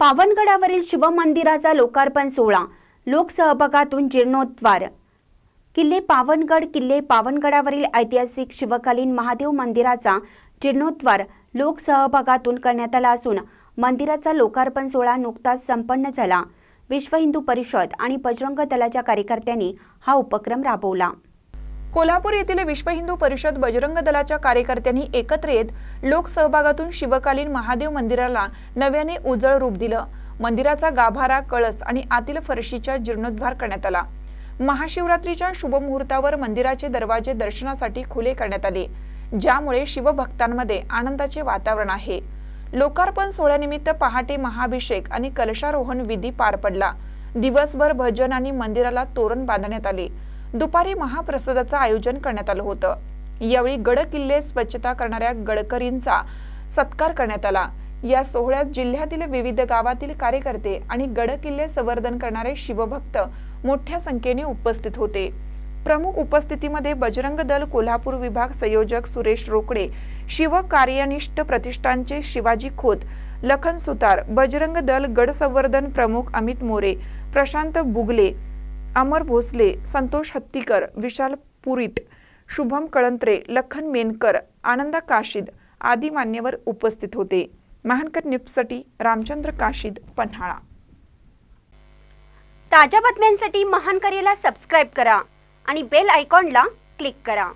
पावनगडावरील शिवमंदिराचा लोकार्पण सोहळा. लोकसहभागातून जीर्णोद्वार किल्ले पावनगड किल्ले पावनगडावरील ऐतिहासिक शिवकालीन महादेव मंदिराचा जीर्णोद्वार लोकसहभागातून करण्यात आला असून मंदिराचा लोकार्पण सोहळा नुकताच संपन्न झाला. विश्व हिंदू परिषद आणि बजरंग दलाच्या कार्यकर्त्यांनी हा उपक्रम राबवला. कोल्हापूर येथील विश्व हिंदू परिषद बजरंग दलाच्या कार्यकर्त्यांनी एकत्र येत लोकसहभागातून शिवकालीन महादेव मंदिराला नव्याने उजळ रूप दिलं. मंदिराचा गाभारा कळस आणि आतील फरशीचा जीर्णोद्धार करण्यात आला. महाशिवरात्रीच्या शुभमुहूर्तावर मंदिराचे दरवाजे दर्शनासाठी खुले करण्यात आले ज्यामुळे शिवभक्तांमध्ये आनंदाचे वातावरण आहे. लोकार्पण सोहळ्यानिमित्त पहाटे महाभिषेक आणि कलशारोहण विधी पार पडला. दिवसभर भजन आणि मंदिराला तोरण बांधण्यात आले. दुपारी महाप्रसादाचं आयोजन करण्यात आलं होतं. यावेळी गड किल्ले स्वच्छता करणाऱ्या गडकरींचा सत्कार करण्यात आला. या सोहळ्यात जिल्ह्यातील विविध गावातील कार्यकर्ते आणि गड किल्ले संवर्धन करणारे शिवभक्त मोठ्या संख्येने उपस्थित होते. प्रमुख उपस्थितीमध्ये बजरंग दल कोल्हापूर विभाग संयोजक सुरेश रोकडे शिव कार्यनिष्ठ प्रतिष्ठानचे शिवाजी खोत लखन सुतार बजरंग दल गड संवर्धन प्रमुख अमित मोरे प्रशांत बुगले अमर भोसले संतोष हत्तीकर विशाल पुरीट शुभम कळंत्रे लखन मेनकर आनंदा काशीद आदी मान्यवर उपस्थित होते. महानकर न्यूजसाठी रामचंद्र काशीद पन्हाळा. ताज्या बातम्यांसाठी महानकरेला सबस्क्राईब करा आणि बेल आयकॉनला क्लिक करा.